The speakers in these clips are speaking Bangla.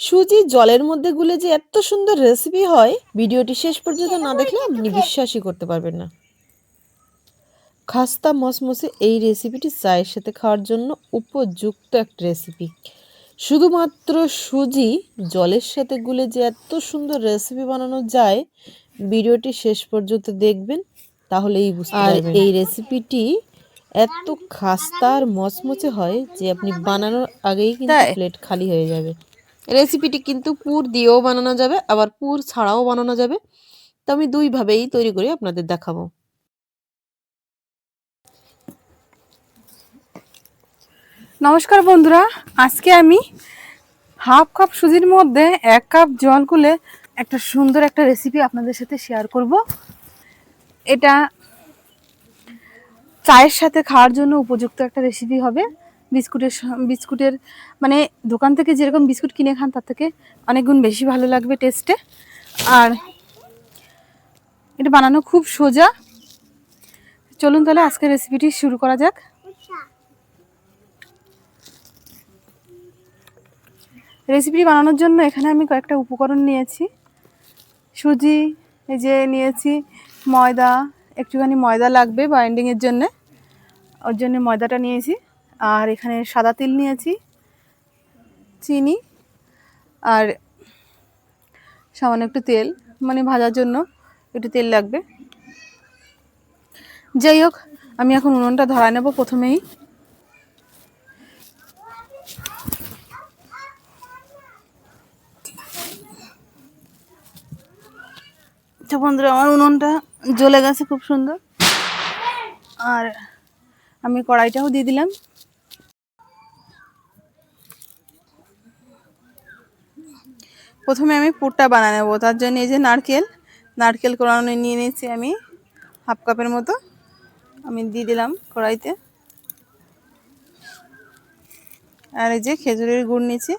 সুজি জলের মধ্যে গুলে যে এত সুন্দর রেসিপি হয় ভিডিওটি শেষ পর্যন্ত না দেখলে আপনি বিশ্বাসই করতে পারবেন না। খাস্তা মসমসে এই রেসিপিটি চায়ের সাথে খাওয়ার জন্য উপযুক্ত একটা রেসিপি শুধুমাত্র সুজি জলের সাথে গুলে যে এত সুন্দর রেসিপি বানানো যায় ভিডিওটি শেষ পর্যন্ত দেখবেন তাহলেই বুঝতে পারবেন। এই রেসিপিটি এত খাস্তা আর মচমচে হয় যে আপনি বানানোর আগেই কিন্তু প্লেট খালি হয়ে যাবে। রেসিপিটি কিন্তু পুর দিয়েও বানানো যাবে, আবার পুর ছাড়াও বানানো যাবে। তো আমি দুইভাবেই তৈরি করে আপনাদের দেখাবো। নমস্কার বন্ধুরা, আজকে আমি হাফ কাপ সুজির মধ্যে এক কাপ জল গুলে একটা সুন্দর একটা রেসিপি আপনাদের সাথে শেয়ার করব। এটা চায়ের সাথে খাওয়ার জন্য উপযুক্ত একটা রেসিপি হবে। বিস্কুটের বিস্কুটের মানে দোকান থেকে যেরকম বিস্কুট কিনে খান, তার থেকে অনেক গুণ বেশি ভালো লাগবে টেস্টে। আর এটা বানানো খুব সোজা। চলুন তাহলে আজকে রেসিপিটি শুরু করা যাক। রেসিপি বানানোর জন্য এখানে আমি কয়েকটা উপকরণ নিয়েছি। সুজি, এই যে নিয়েছি ময়দা, একটুখানি ময়দা লাগবে বাইন্ডিংয়ের জন্যে। ওর জন্য ময়দাটা নিয়েছি। আর এখানে সাদা তিল নিয়েছি, চিনি আর সামান্য একটু তেল মানে ভাজার জন্য একটু তেল লাগবে। যাই হোক, আমি এখন উনুনটা ধরায় নেব প্রথমেই। তো বন্ধুরা, আমার উনুনটা জ্বলে গেছে খুব সুন্দর। আর আমি কড়াইটাও দিয়ে দিলাম। প্রথমে আমি পুরটা বানিয়ে নেব, তার জন্য এই যে নারকেল নারকেল কোরানো নিয়ে নিয়েছি আমি হাফ কাপের মতো। আমি দিয়ে দিলাম কড়াইতে। আর এই যে খেজুরের গুড় নিয়েছি।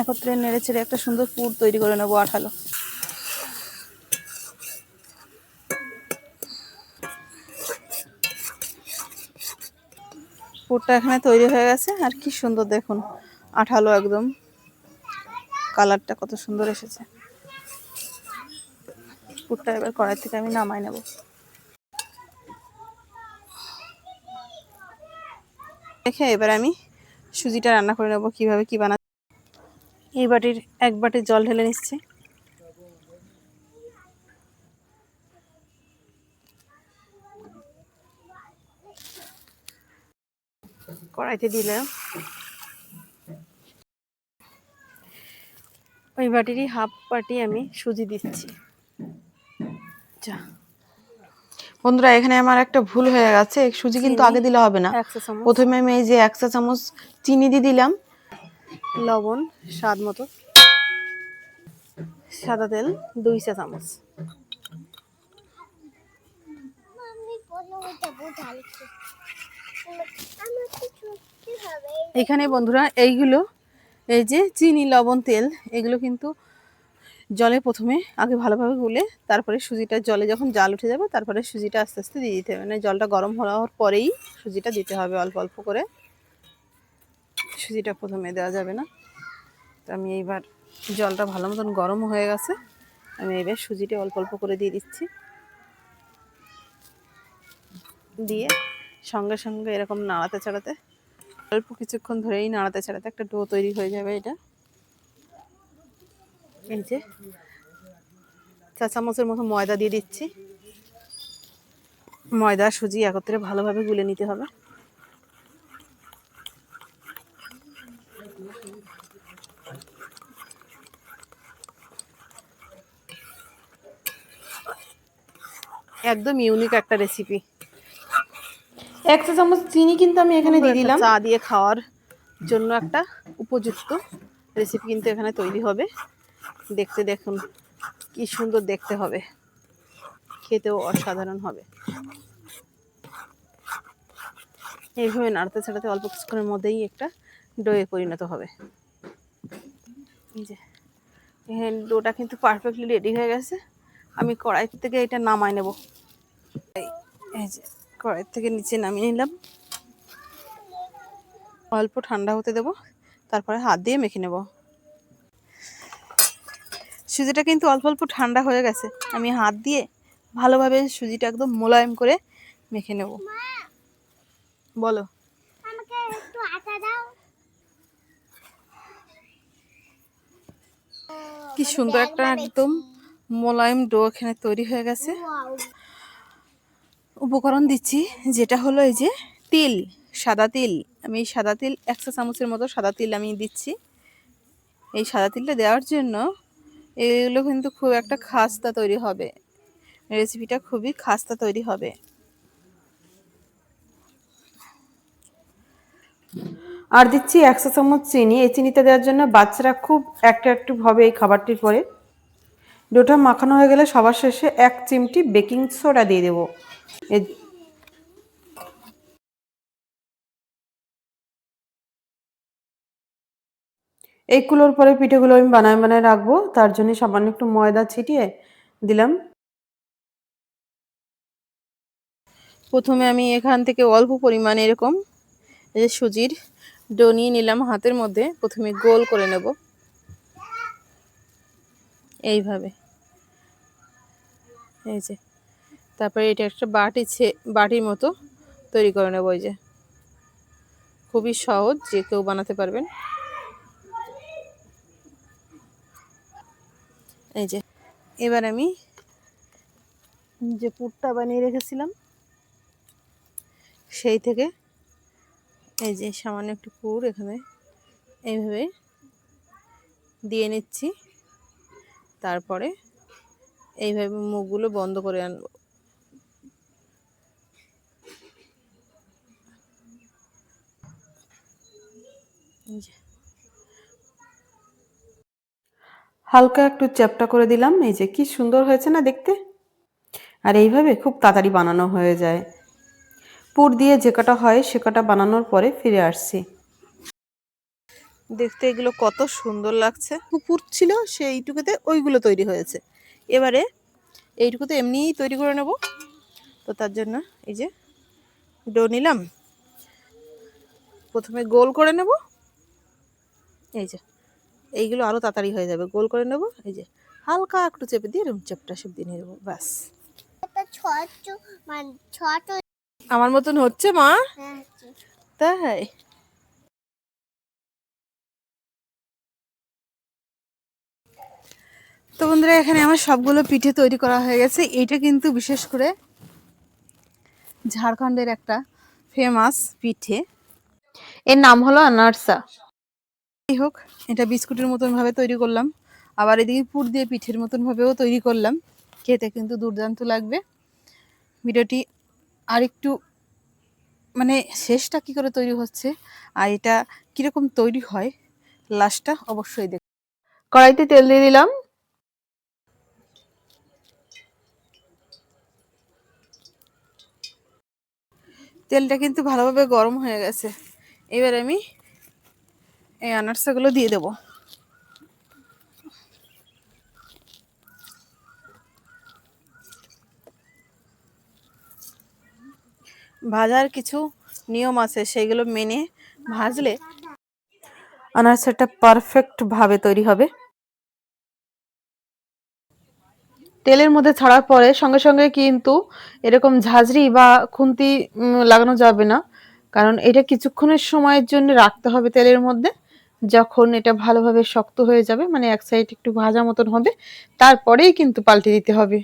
একত্রে নেড়ে ছেড়ে একটা সুন্দর পুর তৈরি করে নেব, আঠালো। পুরটা এখানে তৈরি হয়ে গেছে। আর কি সুন্দর দেখুন, আঠালো একদম। কালারটা কত সুন্দর এসেছে। পুরটা এবার কড়াই থেকে আমি নামাই নেব। দেখে এবার আমি সুজিটা রান্না করে নেব, কীভাবে কি বানা এই বাটির এক বাটি জল ঢেলে নিচ্ছি। কড়াইতে দিলাম। ওই বাটিরই হাফ বাটি আমি সুজি দিচ্ছি। যা। বন্ধুরা এখানে আমার একটা ভুল হয়ে গেছে। সুজি কিন্তু আগে দিলে হবে না। প্রথমে আমি এই যে এক চা চামচ চিনি দিয়ে দিলাম। লবণ স্বাদ মতো। সাদা তেল দুই চা চামচ। এখানে বন্ধুরা এইগুলো, এই যে চিনি, লবণ, তেল, এগুলো কিন্তু জলে প্রথমে আগে ভালোভাবে গুলে তারপরে সুজিটা জলে যখন জাল উঠে যাবে, তারপরে সুজিটা আস্তে আস্তে দিয়ে দিতে হবে। মানে জলটা গরম হওয়ার পরেই সুজিটা দিতে হবে অল্প অল্প করে। সুজিটা প্রথমে দেওয়া যাবে না। তো আমি এইবার জলটা ভালো মতন গরম হয়ে গেছে। আমি এবার সুজিটা অল্প অল্প করে দিয়ে দিচ্ছি। দিয়ে সঙ্গে সঙ্গে এরকম নাড়াতে চাড়াতে অল্প কিছুক্ষণ ধরেই নাড়াতে চাড়াতে একটা ডো তৈরি হয়ে যাবে এটা। এই যে চা চামচের মতো ময়দা দিয়ে দিচ্ছি। ময়দা সুজি একত্রে ভালোভাবে গুলে নিতে হবে। একদম ইউনিক একটা রেসিপি এক চা চামচ চিনি কিন্তু আমি এখানে দিয়ে দিলাম। চা দিয়ে খাওয়ার জন্য একটা উপযুক্ত রেসিপি কিন্তু এখানে তৈরি হবে। দেখতে দেখুন কি সুন্দর দেখতে হবে। খেতেও অসাধারণ হবে। এইভাবে নাড়তে ছাড়াতে অল্প কিছুক্ষণের মধ্যেই একটা ডোয়ে পরিণত হবে। যে এখানে ডোটা কিন্তু পারফেক্টলি রেডি হয়ে গেছে। আমি কড়াই থেকে এটা নামাই নেব। এই- এই যে কড়াই থেকে নিচে নামিয়ে নিলাম। অল্প ঠান্ডা হতে দেব তারপরে হাত দিয়ে মেখে নেব। সুজিটা কিন্তু অল্প অল্প ঠান্ডা হয়ে গেছে আমি হাত দিয়ে ভালোভাবে সুজিটা একদম মোলায়েম করে মেখে নেব। বলো। কি সুন্দর একটা একদম মোলায়েম ডো এখানে তৈরি হয়ে গেছে। উপকরণ দিচ্ছি, যেটা হলো এই যে তিল, সাদা তিল। আমি সাদা তিল একশো চামচের মতো সাদা তিল আমি দিচ্ছি। এই সাদা তিলটা দেওয়ার জন্য এগুলো কিন্তু খুব একটা খাস্তা তৈরি হবে। রেসিপিটা খুবই খাস্তা তৈরি হবে। আর দিচ্ছি একশো চামচ চিনি। এই চিনিটা দেওয়ার জন্য বাচ্চারা খুব অ্যাট্রাক্টিভ হবে এই খাবারটির পরে। ডোটা মাখানো হয়ে গেলে সবার শেষে এক চিমটি বেকিং সোডা দিয়ে দেবো। এ- এইগুলোর পরে পিঠেগুলো আমি বানায় বানায় রাখব। তার জন্য সামান্য একটু ময়দা ছিটিয়ে দিলাম। প্রথমে আমি এখান থেকে অল্প পরিমাণে এরকম এই সুজির ডো নিয়ে নিলাম হাতের মধ্যে। প্রথমে গোল করে নেব। এইভাবে। এই যে তারপরে এটা একটা বাটি ছে, বাটির মতো তৈরি করে নেব এই যে। খুবই সহজ, যে কেউ বানাতে পারবেন। এই যে, এবার আমি যে পুরটা বানিয়ে রেখেছিলাম, সেই থেকে এই যে সামান্য একটু পুর এখানে এইভাবে দিয়ে নিচ্ছি। তারপরে এইভাবে মুখগুলো বন্ধ করে আনব। হালকা একটু চ্যাপটা করে দিলাম। এই যে কি সুন্দর হয়েছে না দেখতে? আর এইভাবে খুব তাড়াতাড়ি বানানো হয়ে যায়। পুর দিয়ে যে কটা হয় সে কটা বানানোর পরে ফিরে আসছি। দেখতে এগুলো কত সুন্দর লাগছে। পুকুর ছিল সেইটুকুতে ওইগুলো তৈরি হয়েছে। এবারে এইটুকুতে এমনিই তৈরি করে নেব। তো তার জন্য এই যে ডো নিলাম। প্রথমে গোল করে নেব। এই যে এইগুলো আরও তাড়াতাড়ি হয়ে যাবে। গোল করে নেব এই যে হালকা একটু চেপে দিয়ে এরকম চেপটা সেপ দিয়ে নিয়ে দেবো ব্যাস। মানে ছোট আমার মতন হচ্ছে মা? হ্যাঁ, তাই? তো বন্ধুরা এখানে আমার সবগুলো পিঠে তৈরি করা হয়ে গেছে। এইটা কিন্তু বিশেষ করে ঝাড়খণ্ডের একটা ফেমাস পিঠে। এর নাম হলো আনারসা। যাই হোক, এটা বিস্কুটের মতন ভাবে তৈরি করলাম। আবার এদিকে পুর দিয়ে পিঠের মতন ভাবেও তৈরি করলাম। খেতে কিন্তু দুর্দান্ত লাগবে। ভিডিওটি আরেকটু মানে শেষটা কি করে তৈরি হচ্ছে আর এটা কীরকম তৈরি হয়, লাস্টটা অবশ্যই দেখ। কড়াইতে তেল দিয়ে দিলাম। তেলটা কিন্তু ভালোভাবে গরম হয়ে গেছে। এবার আমি এই আনারসাগুলো দিয়ে দেবো। ভাজার কিছু নিয়ম আছে, সেগুলো মেনে ভাজলে আনারসাটা পারফেক্ট ভাবে তৈরি হবে। তেলের মধ্যে ছাড়ার পরে সঙ্গে সঙ্গে কিন্তু এরকম ঝাঁঝরি বা খুন্তি লাগানো যাবে না। কারণ এটা কিছুক্ষণের সময়ের জন্য রাখতে হবে তেলের মধ্যে। যখন এটা ভালোভাবে শক্ত হয়ে যাবে মানে এক সাইড একটু ভাজা মতন হবে, তারপরেই কিন্তু পাল্টে দিতে হবে।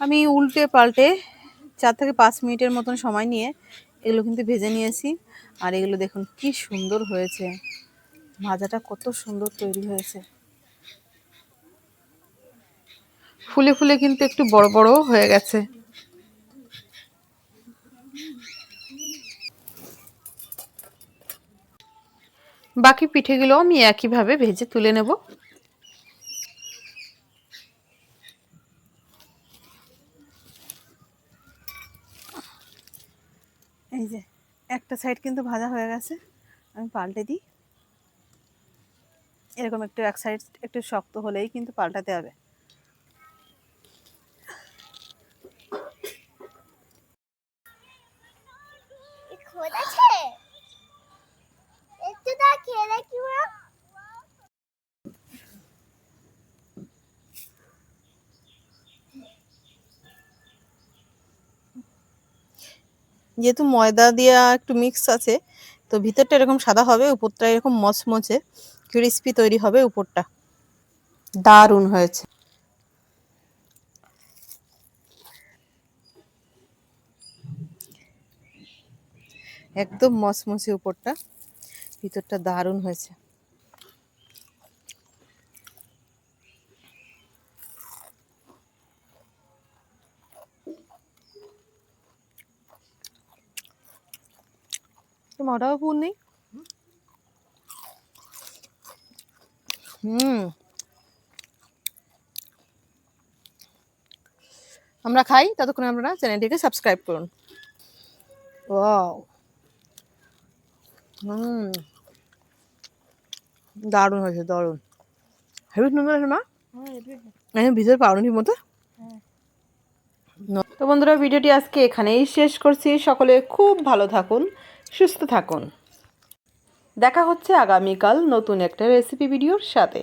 আমি উল্টে পাল্টে চার থেকে পাঁচ মিনিটের মতন সময় নিয়ে এগুলো কিন্তু ভেজে নিয়েছি। আর এগুলো দেখুন কি সুন্দর হয়েছে। ভাজাটা কত সুন্দর তৈরি হয়েছে। ফুলে ফুলে কিন্তু একটু বড় বড় হয়ে গেছে। বাকি পিঠেগুলো আমি একইভাবে ভেজে তুলে নেব। এই যে, একটা সাইড কিন্তু ভাজা হয়ে গেছে, আমি পাল্টে দিই। এরকম একটু এক সাইড একটু শক্ত হলেই কিন্তু পাল্টাতে হবে। একটু খেয়ে দেখি, মা। যেহেতু ময়দা দিয়া একটু মিক্স আছে, তো ভিতরটা এরকম সাদা হবে, উপরটা এরকম মচমচে ক্রিস্পি তৈরি হবে উপরটা। দারুণ হয়েছে। একদম মচমচে উপরটা। ভিতরটা দারুণ হয়েছে। টমাটাও পুর নেই? হুম। আমরা খাই, ততক্ষণ আপনারা চ্যানেলটিকে সাবস্ক্রাইব করুন। ওয়াও। হুম। দারুণ হয়েছে দারুণ। হেভি সুন্দর আছে মা? হ্যাঁ ভিতরে পাউরুটির মতো? তো বন্ধুরা ভিডিওটি আজকে এখানেই শেষ করছি। সকলে খুব ভালো থাকুন সুস্থ থাকুন। দেখা হচ্ছে আগামীকাল নতুন একটা রেসিপি ভিডিওর সাথে।